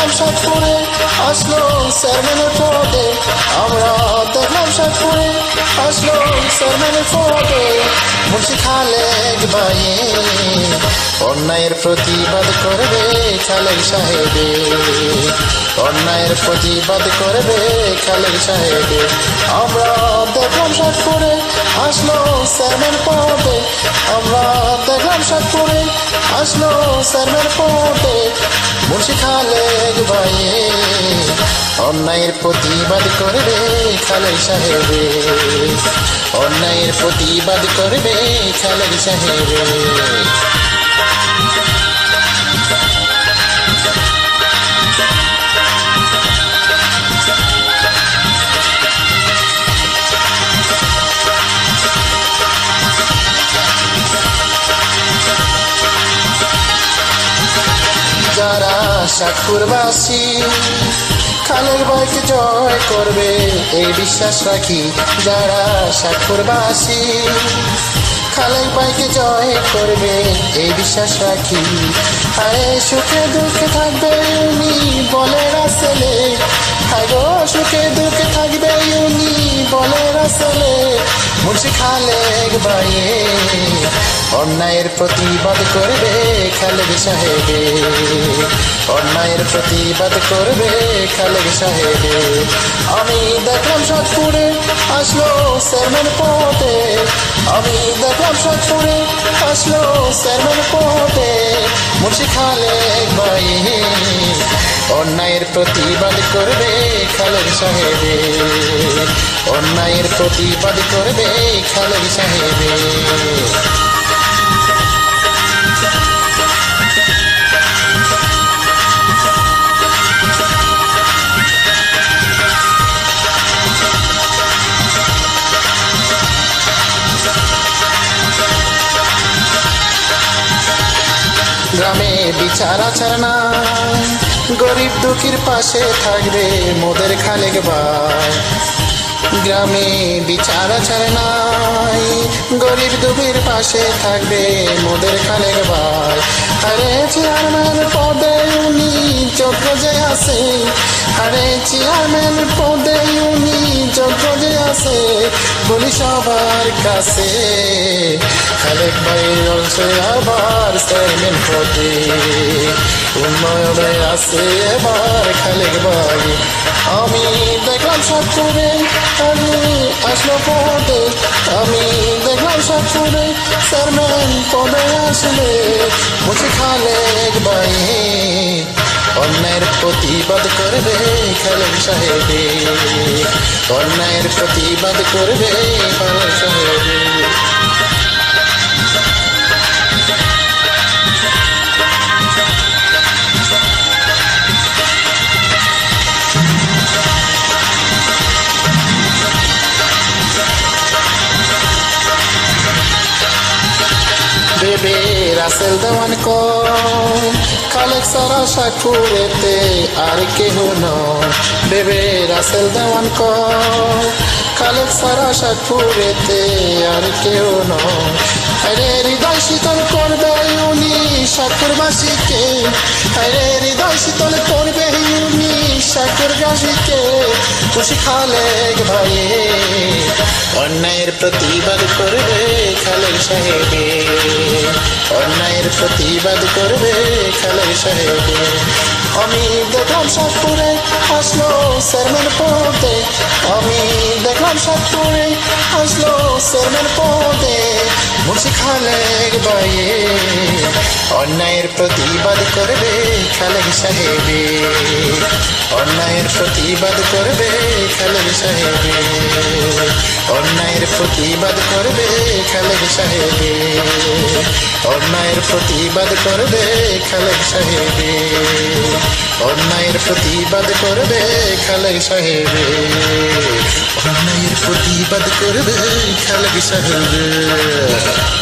দেখলাম সাতপুরে আসলো চেয়ারম্যানের পদে। আমরা দেখলাম সাতপুরে আসলো চেয়ারম্যানের পদে। মুন্সি খালেক ভাইয়ে, অন্যায়ের প্রতিবাদ করবে খালেক সাহেবে। অন্যায়ের প্রতিবাদ করবে খালেক সাহেবে। আমরা দেখলাম সাতপুরে আসলো চেয়ারম্যান পদে। আমরা দেখলাম সাতপুরে আসলো চেয়ারম্যান ফোটে মুর্শি খালেক ভাইয়ে। অন্যায়ের প্রতিবাদ করবে খালেক সাহেবে। অন্যায়ের প্রতিবাদ করবে খালেক সাহেবে। যারা সাক্ষরবাসী খালের ভাইকে জয় করবে, এই বিশ্বাস রাখি যারা সাক্ষরবাসী খালের ভাইকে জয় করবে, এই বিশ্বাস রাখি। আরে সুখে দুঃখে থাকবে উনি বলে রাসেলে। আগো সুখে দুঃখে থাকবে উনি বলে রাসেলে মুন্সি খালেক ভাইয়ে অন্যায়ের প্রতিবাদ করবে খালেক সাহেবে। অন্যায়ের প্রতিবাদ করবে খালেক সাহেবে। আমি দেখলাম সাতপুরে আসলো চেয়ারম্যান পদে। আমি দেখলাম সাতপুরে আসলো চেয়ারম্যান পদে। মুন্সি খালেক ভাই অন্যায়ের প্রতিবাদ করবে খালেক সাহেবে। অন্যায়ের প্রতিবাদ করবে খালেক সাহেবে। গ্রামে বিচার আচার নাই। গরিব দুঃখীর পাশে থাকবে মোদের খালেক ভাই গ্রামে বিচার আচার নাই, গরিব দুঃখীর পাশে থাকবে মোদের খালেক ভাই আরে চেয়ারম্যান পদে উনি চোখ যে আছে, আরে চেয়ারম্যান পদে উনি যোগ্য যে আছে, বলি সবার কাছে। খালেক ভাই রয়েছে আবার চেয়ারম্যান পদে উন্নয়নে আছে এবার খালেক ভাই। আমি দেখলাম সব করে আমি আসলো পদে। আমি দেখলাম সব করে চেয়ারম্যান পদে আসলে বসে খালেক ভাই। অন্যায়ের প্রতিবাদ করবে খালেদ সাহেবে। অন্যায়ের প্রতিবাদ করবে খালেদ সাহেবে। রাসেল দেওয়ান কয় খালেক সারা সাকুরেতে আর কেহ নয়। বেবে রাসেল দেওয়ান কয় খালেক সারা সাকুরেতে আর কেহ নয়। আরে হৃদয় শীতল করবে উনি সাকুরবাসীকে। আরে হৃদয় শীতল করবে উনি সাকুরবাসীকে খুশি খালেক ভাইয়ে অন্যায়ের প্রতিবাদ করবে খালেক সাহেবে। অন্যায়ের প্রতিবাদ করবে খালেক সাহেবে। আমি দেখলাম সাতপুরে আসলো চেয়ারম্যান পদে। আমি দেখলাম সাতপুরে আসলো চেয়ারম্যান পদে। খালেক ভাইয়ে অন্যায়ের প্রতিবাদ করবে খালেক সাহেবে। অন্যায়ের প্রতিবাদ করবে খালেক সাহেবে। অন্যায়ের প্রতিবাদ করবে খালেক সাহেবে। অন্যায়ের প্রতিবাদ করবে খালেক সাহেবে। অন্যায়ের প্রতিবাদ করবে খালেক সাহেব। অন্যায়ের প্রতিবাদ করবে খালেক সাহেবে।